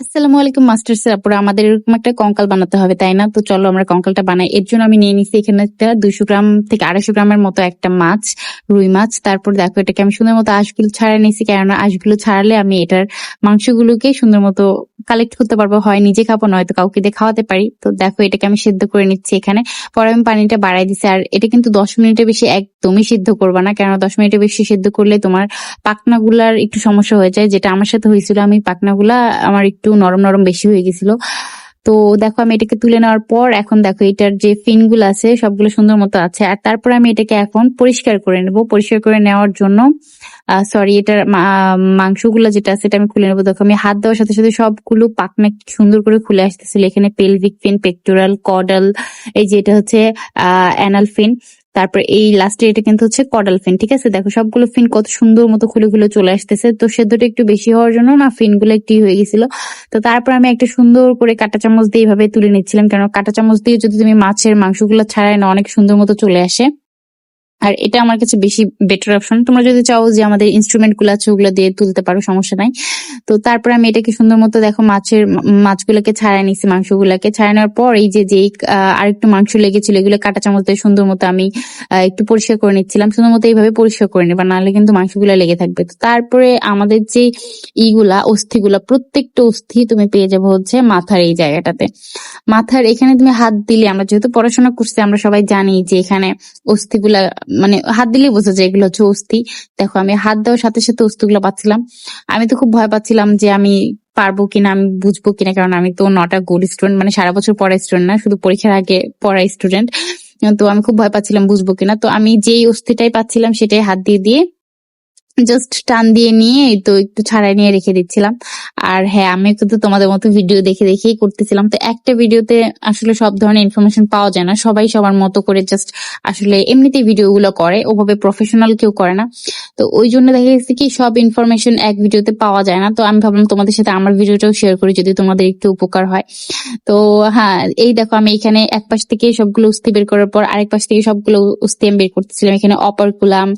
আসসালামু আলাইকুম, master sir. আপুরা, আমাদের এরকম একটা কঙ্কাল বানাতে হবে, তাই না? তো চলো আমরা কঙ্কালটা বানাই। এর জন্য আমি নিয়ে নিচ্ছি এখানে একটা দুশো গ্রাম থেকে আড়াইশো গ্রামের মতো একটা মাছ, রুই মাছ। তারপর দেখো, এটাকে আমি সুন্দর মতো আঁশগুলো ছাড়া নিয়েছি, কেননা আঁশগুলো ছাড়ালে আমি এটার মাংসগুলোকে সুন্দর মতো কালেক্ট করতে পারব। হয় নিজে খাব, নয়তো কাউকে দিয়ে খাওয়াতে পারি। তো দেখো, এটাকে আমি সিদ্ধ করে নিচ্ছি এখানে। পরে আমি পানিটা বাড়াই দিচ্ছি আর এটা কিন্তু দশ মিনিটের বেশি একদমই সিদ্ধ করবা না, কেননা দশ মিনিটের বেশি সিদ্ধ করলে তোমার পাখনাগুলার একটু সমস্যা হয়ে যায়। যেটা আমার সাথে হয়েছিল, আমি পাখনাগুলা আমার একটু নরম নরম বেশি হয়ে গেছিল। তো দেখো আমি এটাকে তুলে নেওয়ার পর এখন দেখো এটার যে ফিনগুলো আছে সবগুলো সুন্দর মতো আছে। আর তারপর আমি এটাকে এখন পরিষ্কার করে নেব। পরিষ্কার করে নেওয়ার জন্য সরি এটার মাংসগুলো যেটা আছে এটা আমি খুলে নেব। দেখো আমি হাত দেওয়ার সাথে সাথে সবগুলো পাকনা সুন্দর করে খুলে আসতেছিল। এখানে পেলভিক ফিন পেক্টোরাল কডাল এই যে এটা হচ্ছে অ্যানাল ফিন তারপর এই লাস্টে এটা কিন্তু হচ্ছে কডাল ফিন ঠিক আছে? দেখো সবগুলো ফিন কত সুন্দর মতো খুলে খুলে চলে আসতেছে। তো সেদ্ধটা একটু বেশি হওয়ার জন্য না ফিনগুলো একটি হয়ে গেছিল। তো তারপর আমি একটা সুন্দর করে কাঁটা চামচ দিয়ে এইভাবে তুলে নিচ্ছিলাম। কেন? কাঁটা চামচ দিয়ে যদি তুমি মাছের মাংসগুলো ছাড়াই না অনেক সুন্দর মতো চলে আসে। আর এটা আমার কাছে বেশি বেটার অপশন তোমরা যদি চাও যে আমাদের ইনস্ট্রুমেন্টগুলো আছে, ওগুলো দিয়ে তুলতে পারো, সমস্যা নাই। তো তারপরে আমি এটাকে সুন্দর মতো দেখো মাছের মাছগুলোকে ছাড়াই নিছি, মাংসগুলোকে। ছাড়ানোর পর এই যে, যেই আরেকটু মাংস লেগেছিল, এগুলো কাটা চামচ দিয়ে সুন্দর মতো আমি একটু পরিষ্কার করে নিচ্ছিলাম। সুন্দর মতো এইভাবে পরিষ্কার করে নেবা, নাহলে কিন্তু মাংসগুলো লেগে থাকবে। তো তারপরে আমাদের যে ইগুলা, অস্থিগুলা, প্রত্যেকটা অস্থি তুমি পেয়ে যাব হচ্ছে মাথার এই জায়গাটাতে। মাথার এখানে তুমি হাত দিলে, আমরা যেহেতু পড়াশোনা করছি, আমরা সবাই জানি যে এখানে অস্থিগুলা মানে হাত দিলেই বোঝা যায় এগুলো হচ্ছে অস্থি। দেখো, আমি হাত দেওয়ার সাথে সাথে অস্থিগুলো পাচ্ছিলাম। আমি তো খুব ভয় পাচ্ছিলাম যে আমি পারব কিনা, আমি বুঝব কিনা, কারণ আমি তো নটা গোল স্টুডেন্ট মানে সারা বছর পড়া স্টুডেন্ট না, শুধু পরীক্ষার আগে পড়া স্টুডেন্ট তো আমি খুব ভয় পাচ্ছিলাম, বুঝব কিনা। তো আমি যেই অস্থিটাই পাচ্ছিলাম, সেটাই হাত দিয়ে দিয়ে জাস্ট টান দিয়ে নিয়ে এই তো একটু ছাড়াই নিয়ে রেখে দিচ্ছিলাম। আর হ্যাঁ আমি কিন্তু তোমাদের মতো ভিডিও দেখে দেখেই করতেছিলাম। তো একটা ভিডিওতে আসলে সব ধরনের ইনফরমেশন পাওয়া যায় না। সবাই সবার মতো করে জাস্ট আসলে এমনিতেই ভিডিও গুলো করে। ওভাবে প্রফেশনাল কেউ করে না। তো ওই জন্য দেখা গেছে কি, সব ইনফরমেশন এক ভিডিওতে পাওয়া যায় না। তো আমি ভাবলাম তোমাদের সাথে আমার ভিডিওটাও শেয়ার করি যদি তোমাদের একটু উপকার হয়। তো হ্যাঁ এই দেখো আমি এখানে এক পাশ থেকে সবগুলো উস্তি বের করার পর আরেক পাশ থেকে সবগুলো উস্তি আমি বের করতেছিলাম। এখানে অপারকুলাম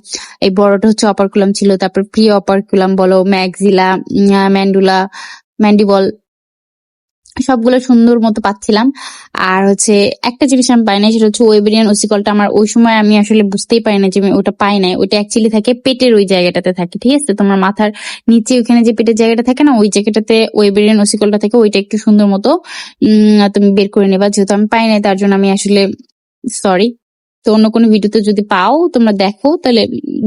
এই বড়টা হচ্ছে অপারকুলাম ছিল তারপর প্রি অপারকুলাম বলো ম্যাগজিলা ম্যান্ডুলা ম্যান্ডিবল সবগুলো সুন্দর মতো পাচ্ছিলাম। আর হচ্ছে একটা জিনিস আমি পাই নাই, সেটা হচ্ছে ওয়েবেরিয়ান ওসিকলটা আমার ওই সময় আমি আসলে বুঝতেই পারি না যে আমি ওটা পাই নাই। ওটা অ্যাকচুয়ালি থাকে পেটের ওই জায়গাটাতে থাকে, ঠিক আছে? তোমার মাথার নিচে ওখানে যে পেটের জায়গাটা থাকে না, ওই জায়গাটাতে ওয়েবেরিয়ান ওসিকলটা থাকে, ওইটা একটু সুন্দর মতো তুমি বের করে নেবা। যেহেতু আমি পাই নাই, তার জন্য আমি আসলে সরি তো অন্য কোনো ভিডিওতে যদি পাও, তোমরা দেখো, তাহলে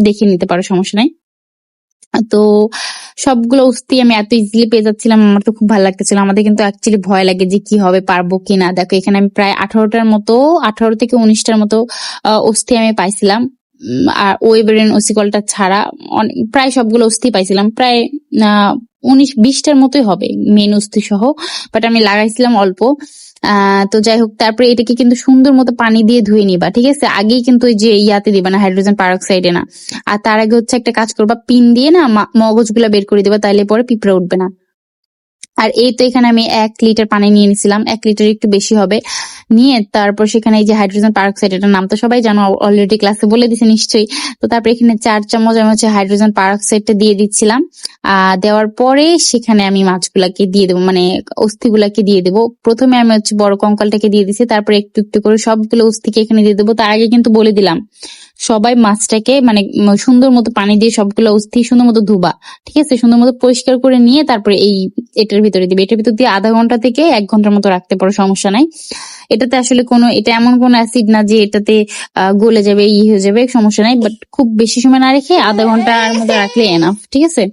দেখে নিতে পারো, সমস্যা নাই। তো সবগুলো অস্থি আমি এত ইজিলি পেয়ে যাচ্ছিলাম, আমার তো খুব ভালো লাগতেছিল। আমাদের কিন্তু অ্যাকচুয়ালি ভয় লাগে যে কি হবে, পারব কি না দেখো, এখানে আমি প্রায় আঠারোটার মতো, আঠারো থেকে উনিশটার মতো অস্থি আমি পাইছিলাম। আর ওয়েবেরিয়ান অসিকলটা ছাড়া অনেক- প্রায় সবগুলো অস্থি পাইছিলাম। প্রায় উনিশ, বিশটার মতোই হবে মেন অস্থি সহ বাট আমি লাগাইছিলাম অল্প। তো যাই হোক, তারপরে এটাকে কিন্তু সুন্দর মতো পানি দিয়ে ধুয়ে নিবা, ঠিক আছে? আগেই কিন্তু ওই যে ইয়াতে দিবা না, হাইড্রোজেন পারক্সাইডে না। আর তার আগে হচ্ছে একটা কাজ করবা, পিন দিয়ে না মগজ মগজগুলা বের করে দেবা, তাইলে পরে পিঁপড়া উঠবে না। আর এই তো এখানে আমি এক লিটার পানি নিয়ে নিছিলাম, এক লিটার একটু বেশি হবে। নিয়ে তারপর সেখানে এই যে হাইড্রোজেন পারক্সাইড এটার নাম তো সবাই জানো অলরেডি ক্লাসে বলে দিছে নিশ্চয়ই। তো তারপর এখানে চার চামচ আমি হচ্ছে হাইড্রোজেন পারক্সাইডটা দিয়ে দিচ্ছিলাম। আহ দেওয়ার পরে সেখানে আমি মাছগুলাকে দিয়ে দেবো মানে অস্থিগুলাকে দিয়ে দেবো। প্রথমে আমি হচ্ছে বড় কঙ্কালটাকে দিয়ে দিছি, তারপরে একটু একটু করে সবগুলো অস্থিকে এখানে দিয়ে দেবো। তার আগে কিন্তু বলে দিলাম সবাই মাছটাকে মানে সুন্দর মতো পানি দিয়ে সবগুলো অস্থি, সুন্দর মতো ধুবা, ঠিক আছে? সুন্দর মতো পরিষ্কার করে নিয়ে তারপরে এই এটার ভিতরে দিবে। এটার ভিতর দিয়ে আধা ঘণ্টা থেকে এক ঘণ্টার মতো রাখতে পারো, সমস্যা নাই। এটাতে আসলে কোনো, এটা এমন কোনো অ্যাসিড না যে এটাতে গলে যাবে, ই হয়ে যাবে, সমস্যা নাই। বাট খুব বেশি সময় না রেখে আধা ঘণ্টার মধ্যে রাখলে এনাফ ঠিক আছে?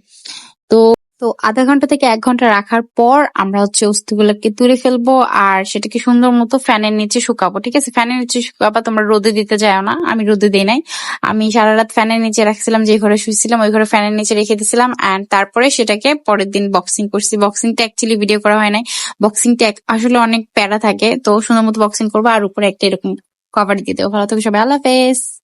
তো তো আধা ঘণ্টা থেকে এক ঘণ্টা রাখার পর আমরা হচ্ছে অস্থিগুলোকে তুলে ফেলব আর সেটাকে সুন্দর মতো ফ্যানের নিচে শুকাবো, ঠিক আছে? ফ্যানের নিচে শুকাবা তোমরা রোদে দিতে যাও না, আমি রোদে দিই নাই। আমি সারা রাত ফ্যানের নিচে রাখছিলাম, যে ঘরে শুয়েছিলাম ওই ঘরে ফ্যানের নিচে রেখে দিছিলাম এন্ড তারপরে সেটাকে পরের দিন বক্সিং করছি। বক্সিংটা অ্যাকচুয়ালি ভিডিও করা হয় নাই। বক্সিংটা আসলে অনেক প্যারা থাকে, তো সুন্দর মতো বক্সিং করব আর উপরে একটা এরকম কভার দিয়ে দেবো। ভালো থাকো সবাই, আল্লাহ হাফেজ।